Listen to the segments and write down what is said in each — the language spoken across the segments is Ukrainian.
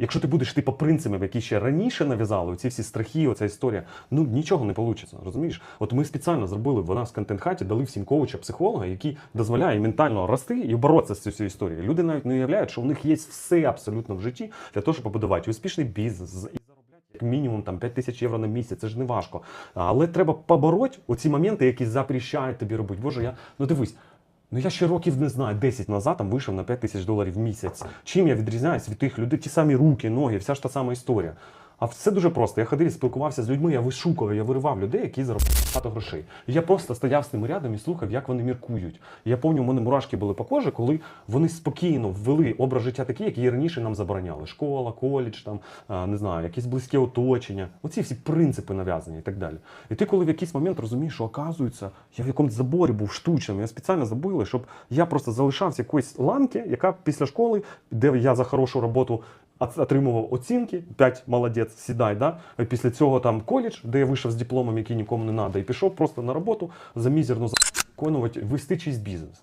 Якщо ти будеш йти по принципам, які ще раніше нав'язали, ці всі страхи, оця історія, ну нічого не вийде, розумієш? От ми спеціально зробили в нас контент-хаті, дали всім коуча, психолога, який дозволяє ментально рости і боротися з цією історією. Люди навіть не уявляють, що у них є все абсолютно в житті для того, щоб побудувати успішний бізнес. Як мінімум там 5 тисяч євро на місяць, це ж не важко. Але треба побороти оці моменти, які запрещають тобі робити. Боже, я ну дивись. Ну я ще років не знаю, 10 назад там вийшов на 5 тисяч доларів в місяць. Чим я відрізняюсь від тих людей, ті самі руки, ноги, вся ж та сама історія. А все дуже просто. Я ходив спілкувався з людьми, я вишукував, я виривав людей, які заробляють багато грошей. Я просто стояв з ними рядом і слухав, як вони міркують. Я пам'ятаю, у мене мурашки були по кожі, коли вони спокійно ввели образ життя такий, який раніше нам забороняли. Школа, коледж, там не знаю, якісь близьке оточення. Оці всі принципи нав'язані і так далі. І ти, коли в якийсь момент розумієш, що оказується, я в якомусь заборі був штучним, я спеціально забили, щоб я просто залишався якоїсь ланки, яка після школи, де я за хорошу роботу от- отримував оцінки, 5 молодець, сідай. Да? Після цього там коледж, де я вийшов з дипломом, який нікому не треба, і пішов просто на роботу за мізерну виконувати, вести чийсь бізнес.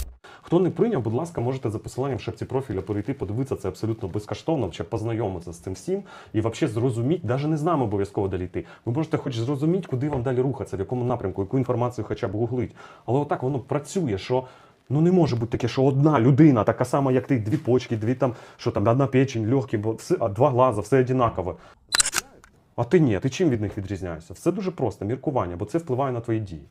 Хто не прийняв, будь ласка, можете за посиланням в шапці профіля перейти, подивитися це абсолютно безкоштовно, чи познайомитися з цим всім і взагалі зрозуміти, навіть не з нами обов'язково далі йти. Ви можете хоч зрозуміти, куди вам далі рухатися, в якому напрямку, яку інформацію хоча б гуглить. Але отак воно працює, що. Ну не може бути таке, що одна людина, така сама, як ти, дві почки, дві там, що там, одна печень, легкі, бо все, а два глаза, все однаково. А ти ні, ти чим від них відрізняєшся? Все дуже просто, міркування, бо це впливає на твої дії.